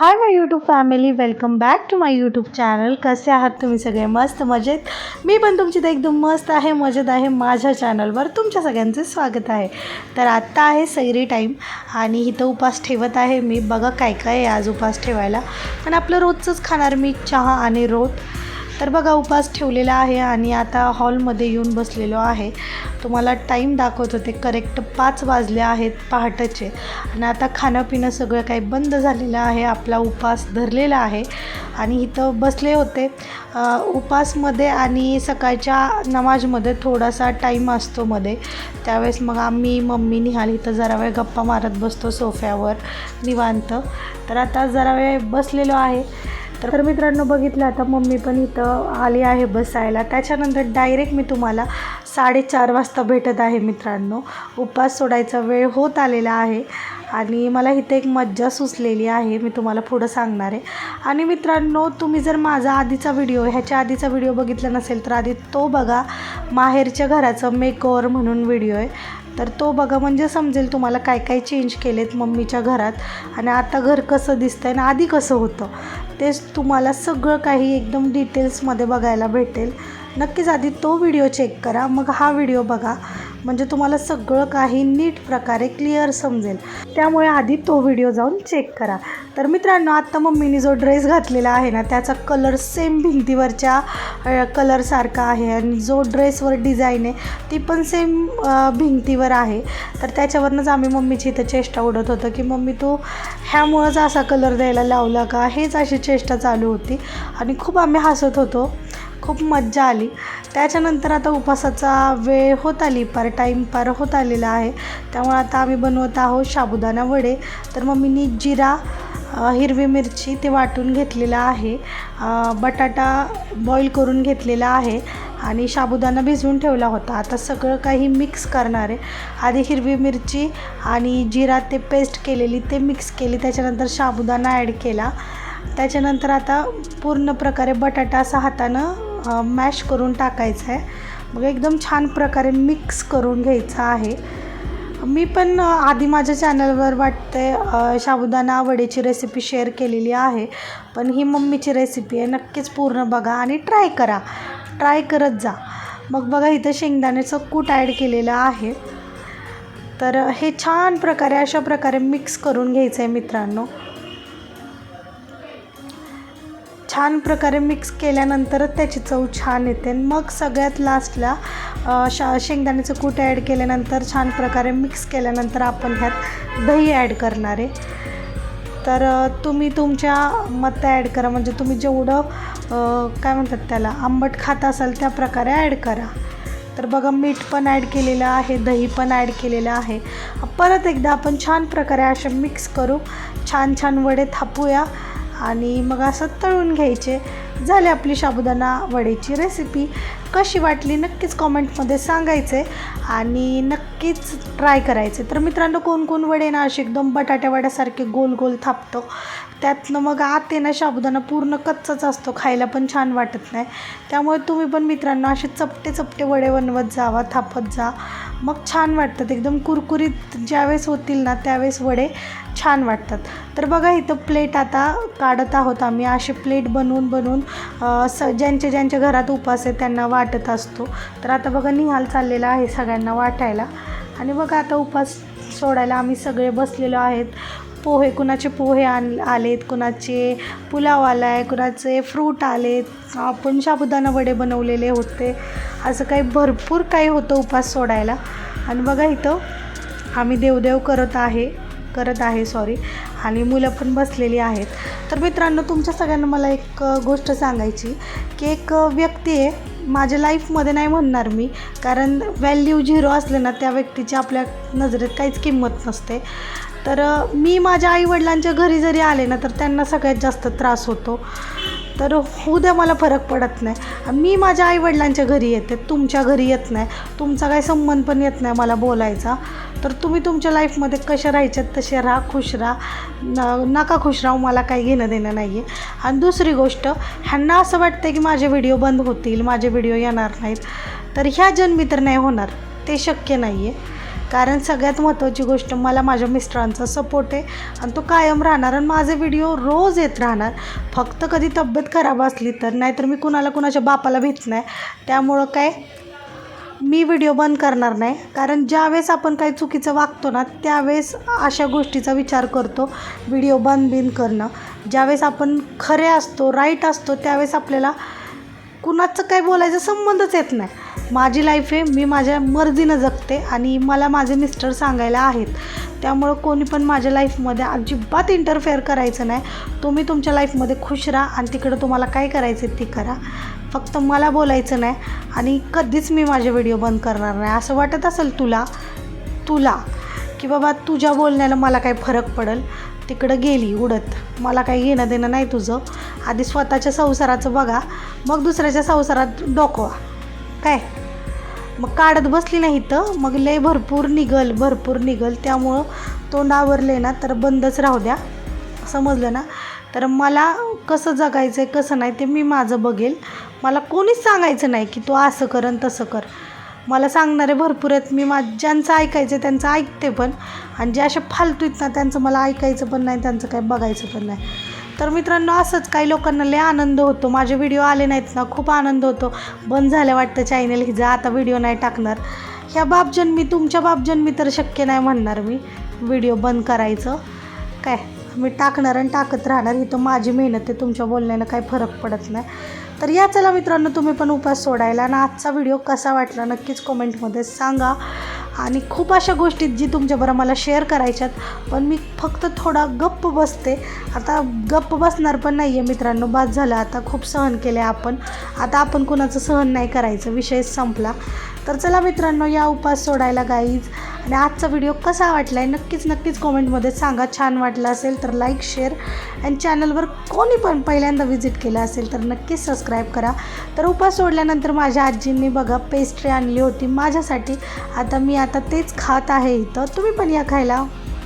Hi my YouTube family welcome back to my YouTube channel कसे आहात तुम्ही सगळे? मस्त मजेत? मी पण तुमची तर एकदम मस्त आहे मजेत आहे. माझ्या चॅनलवर तुमच्या सगळ्यांचे स्वागत आहे. तर आत्ता आहे सैरी टाईम आणि इथं उपास ठेवत आहे मी. बघा काय काय आहे आज उपास ठेवायला. आणि आपलं रोजचंच खाणार मी चहा आणि रोज तर बघा उपास ठेवलेला आहे आणि आता हॉलमध्ये येऊन बसलेलो आहे. तुम्हाला टाईम दाखवत होते करेक्ट पाच वाजले आहेत पहाटेचे. आणि आता खाणं पिणं सगळं काही बंद झालेलं आहे आपला उपास धरलेला आहे. आणि इथं बसले होते. उपासमध्ये आणि सकाळच्या नमाजमध्ये थोडासा टाईम असतो मध्ये. त्यावेळेस मग आम्ही मम्मी निहाल इथं जरा वेळ गप्पा मारत बसतो सोफ्यावर निवांत. तर आता जरा वेळ बसलेलो आहे. तर मित्रांनो बघितलं आता मम्मी पण इथं आली आहे बसायला. त्याच्यानंतर डायरेक्ट मी तुम्हाला साडेचार वाजता भेटत आहे मित्रांनो. उपास सोडायचा वेळ होत आलेला आहे आणि मला इथे एक मज्जा सुचलेली आहे मी तुम्हाला पुढं सांगणार आहे. आणि मित्रांनो तुम्ही जर माझा आधीचा व्हिडिओ ह्याच्या आधीचा व्हिडिओ बघितला नसेल तर आधी तो बघा. माहेरच्या घराचं मेकओवर म्हणून व्हिडिओ आहे. तर तो बघा म्हणजे समजेल तुम्हाला काय काय चेंज केलेत मम्मीच्या घरात आणि आता घर कसं दिसतं आणि आधी कसं होतं. तेच तुम्हाला सगळं काही एकदम डिटेल्समध्ये बघायला भेटेल. नक्कीच आधी तो व्हिडिओ चेक करा मग हा व्हिडिओ बघा. म्हणजे तुम्हाला सगळं काही नीट प्रकारे क्लिअर समजेल. त्यामुळे आधी तो व्हिडिओ जाऊन चेक करा. तर मित्रांनो आत्ता मम्मीने जो ड्रेस घातलेला आहे ना त्याचा कलर सेम भिंतीवरच्या कलरसारखा आहे आणि जो ड्रेसवर डिझाईन आहे ती पण सेम भिंतीवर आहे. तर त्याच्यावरनंच आम्ही मम्मीची इथं चेष्टा उडत होतं की मम्मी तू ह्यामुळंच असा कलर द्यायला लावला का? हेच अशी चेष्टा चालू होती. आणि खूप आम्ही हसत होतो. खूप मज्जा आली. त्याच्यानंतर आता उपासाचा वेळ होत आली पर टाईम पार होत आलेला आहे. त्यामुळे आता आम्ही बनवत आहोत साबुदाणा वडे. तर मम्मीनी जिरा हिरवी मिरची ते वाटून घेतलेलं आहे. बटाटा बॉईल करून घेतलेला आहे आणि साबुदाणा भिजवून ठेवला होता. आता सगळं काही मिक्स करणार आहे. आधी हिरवी मिरची आणि जिरा ते पेस्ट केलेली ते मिक्स केली. त्याच्यानंतर साबुदाणा ॲड केला. त्याच्यानंतर आता पूर्ण प्रकारे बटाटा असा हातानं मॅश करून टाकायचं आहे. मग एकदम छान प्रकारे मिक्स करून घ्यायचा आहे. मी पण आधी माझ्या चॅनलवर वाटते अ, साबुदाणा वडेची रेसिपी शेअर केलेली आहे. पण ही मम्मीची रेसिपी आहे. नक्कीच पूर्ण बघा आणि ट्राय करा. ट्राय करत जा. मग बघा इथं शेंगदाण्याचं कूट ॲड केलेलं आहे. तर हे छान प्रकारे अशा प्रकारे मिक्स करून घ्यायचं आहे मित्रांनो. छान प्रकारे मिक्स केल्यानंतरच त्याची चव छान येते. आणि मग सगळ्यात लास्टला शा शेंगदाण्याचं कूट ॲड केल्यानंतर छान प्रकारे मिक्स केल्यानंतर आपण ह्यात दही ॲड करणार आहे. तर तुम्ही तुमच्या मत ॲड करा. म्हणजे तुम्ही जेवढं काय म्हणतात त्याला आंबट खात असाल त्या प्रकारे ॲड करा. तर बघा मीठ पण ॲड केलेलं आहे दही पण ॲड केलेलं आहे. परत एकदा आपण छान प्रकारे असे मिक्स करू. छान छान वडे थापूया. आणि मग असं तळून घ्यायचे. झाले आपली साबुदाणा वडेची रेसिपी कशी वाटली नक्कीच कॉमेंटमध्ये सांगायचे आणि नक्कीच ट्राय करायचे तर मित्रांनो कोण कोण वडे ना असे एकदम बटाट्या वड्यासारखे गोल गोल थापतो. त्यातनं मग आत आहे ना साबुदाणा पूर्ण कच्चाच असतो. खायला पण छान वाटत नाही. त्यामुळे तुम्ही पण मित्रांनो असे चपटे चपटे वडे बनवत जावा थापत जा. मग छान वाटतात. एकदम कुरकुरीत ज्यावेळेस होतील ना त्यावेळेस वडे छान वाटतात. तर बघा इथं प्लेट आता काढत आहोत आम्ही. असे प्लेट बनवून बनवून स ज्यांच्या ज्यांच्या घरात उपास आहे त्यांना वाटत असतो. तर आता बघा निहाल चाललेला आहे सगळ्यांना वाटायला. आणि बघा आता उपास सोडायला आम्ही सगळे बसलेलो आहेत. पोहे कुणाचे पोहे आण आलेत कुणाचे पुलाव आला आहे कुणाचे फ्रूट आलेत. आपण साबुदाणा वडे बनवलेले होते. असं काही भरपूर काही होतं उपास सोडायला. आणि बघा इथं आम्ही देवदेव करत आहे करत आहे सॉरी आणि मुलं पण बसलेली आहेत. तर मित्रांनो तुमच्या सगळ्यांना मला एक गोष्ट सांगायची की एक व्यक्ती आहे. माझ्या लाईफमध्ये नाही म्हणणार मी कारण व्हॅल्यू झिरो असले ना त्या व्यक्तीची आपल्या नजरेत काहीच किंमत नसते. तर मी माझ्या आईवडिलांच्या घरी जरी आले ना तर त्यांना सगळ्यात जास्त त्रास होतो. तर होऊ द्या मला फरक पडत नाही. मी माझ्या आईवडिलांच्या घरी येते तुमच्या घरी येत नाही. तुमचा काही संबंध पण येत नाही मला बोलायचा. तर तुम्ही तुमच्या लाईफमध्ये कशा राहायच्यात तसे राहा खुश राहा. न नका खुश राहू मला काही घेणं देणं नाही आहे आणि दुसरी गोष्ट ह्यांना असं वाटतं की माझे व्हिडिओ बंद होतील माझे व्हिडिओ येणार नाहीत. तर ह्या जन्मी तर नाही होणार ते शक्य नाही आहे कारण सगळ्यात महत्त्वाची गोष्ट मला माझ्या मिस्टरांचा सपोर्ट आहे. आणि तो कायम राहणार आणि माझे व्हिडिओ रोज येत राहणार. फक्त कधी तब्येत खराब असली तर नाहीतर मी कुणाला कुणाच्या बापाला भीत नाही. त्यामुळं काय मी व्हिडिओ बंद करणार नाही. कारण ज्यावेळेस आपण काही चुकीचं वागतो ना त्यावेळेस अशा गोष्टीचा विचार करतो व्हिडिओ बंद बिन करणं. ज्यावेळेस आपण खरे असतो राईट असतो त्यावेळेस आपल्याला कुणाचं काही बोलायचा संबंधच येत नाही. माझी लाईफ आहे मी माझ्या मर्जीनं जगते आणि मला माझे मिस्टर सांगायला आहेत. त्यामुळं कोणी पण माझ्या लाईफमध्ये अजिबात इंटरफेअर करायचं नाही. तुम्ही तुमच्या लाईफमध्ये खुश राहा आणि तिकडं तुम्हाला काय करायचं ते करा. फक्त मला बोलायचं नाही आणि कधीच मी माझे व्हिडिओ बंद करणार नाही. असं वाटत असेल तुला तुला की बाबा तुझ्या बोलण्याला मला काही फरक पडेल? तिकडं गेली उडत. मला काही घेणं देणं नाही तुझं. आधी स्वतःच्या संसाराचं बघा. मग दुसऱ्याच्या संसारात डोकवा. काय? मग काढत बसली नाही तर मग लय भरपूर निघल भरपूर निघल. त्यामुळं तोंड आवरले ना तर बंदच राहू द्या. समजलं ना? तर मला कसं जगायचं आहे कसं नाही ते मी माझं बघेल. मला कोणीच सांगायचं नाही की तू असं कर आणि तसं कर. मला सांगणारे भरपूर आहेत. मी मा ज्यांचं ऐकायचं आहे त्यांचं ऐकते पण. आणि जे असे फालतू आहेत ना त्यांचं मला ऐकायचं पण नाही त्यांचं काही बघायचं पण नाही. तर मित्रांनो असंच काही लोकांना लय आनंद होतो. माझे व्हिडिओ आले नाहीत ना खूप आनंद होतो. बंद झाल्या वाटतं चॅनल हिचं आता व्हिडिओ नाही टाकणार. ह्या बापजन्मी तुमच्या बापजन्मी तर शक्य नाही म्हणणार मी. व्हिडिओ बंद करायचं. काय मी टाकणार आणि टाकत राहणार. ही तर माझी मेहनत आहे तुमच्या बोलण्यानं काही फरक पडत नाही. तर या चला मित्रांनो तुम्ही पण उपास सोडायला आणि आजचा व्हिडिओ कसा वाटला नक्कीच कमेंटमध्ये सांगा. आणि खूप अशा गोष्टी जी तुमच्याबरोबर मला शेअर करायच्यात. पण मी फक्त थोडा गप्प बसते. आता गप्प बसणार पण नाही आहे मित्रांनो बाद झालं. आता खूप सहन केले आपण. आता आपण कुणाचं सहन नाही करायचं. विषय संपला. तर चला मित्रांनो या उपास सोडायला गाईज आणि आजचा व्हिडिओ कसा वाटला आहे नक्कीच नक्कीच कॉमेंटमध्ये सांगा. छान वाटला असेल तर लाईक शेअर आणि चॅनलवर कोणी पण पहिल्यांदा व्हिजिट केलं असेल तर नक्कीच सबस्क्राईब करा. तर उपास सोडल्यानंतर माझ्या आजींनी बघा पेस्ट्री आणली होती माझ्यासाठी. आता मी आता तेच खात आहे इथं. तुम्ही पण या खायला.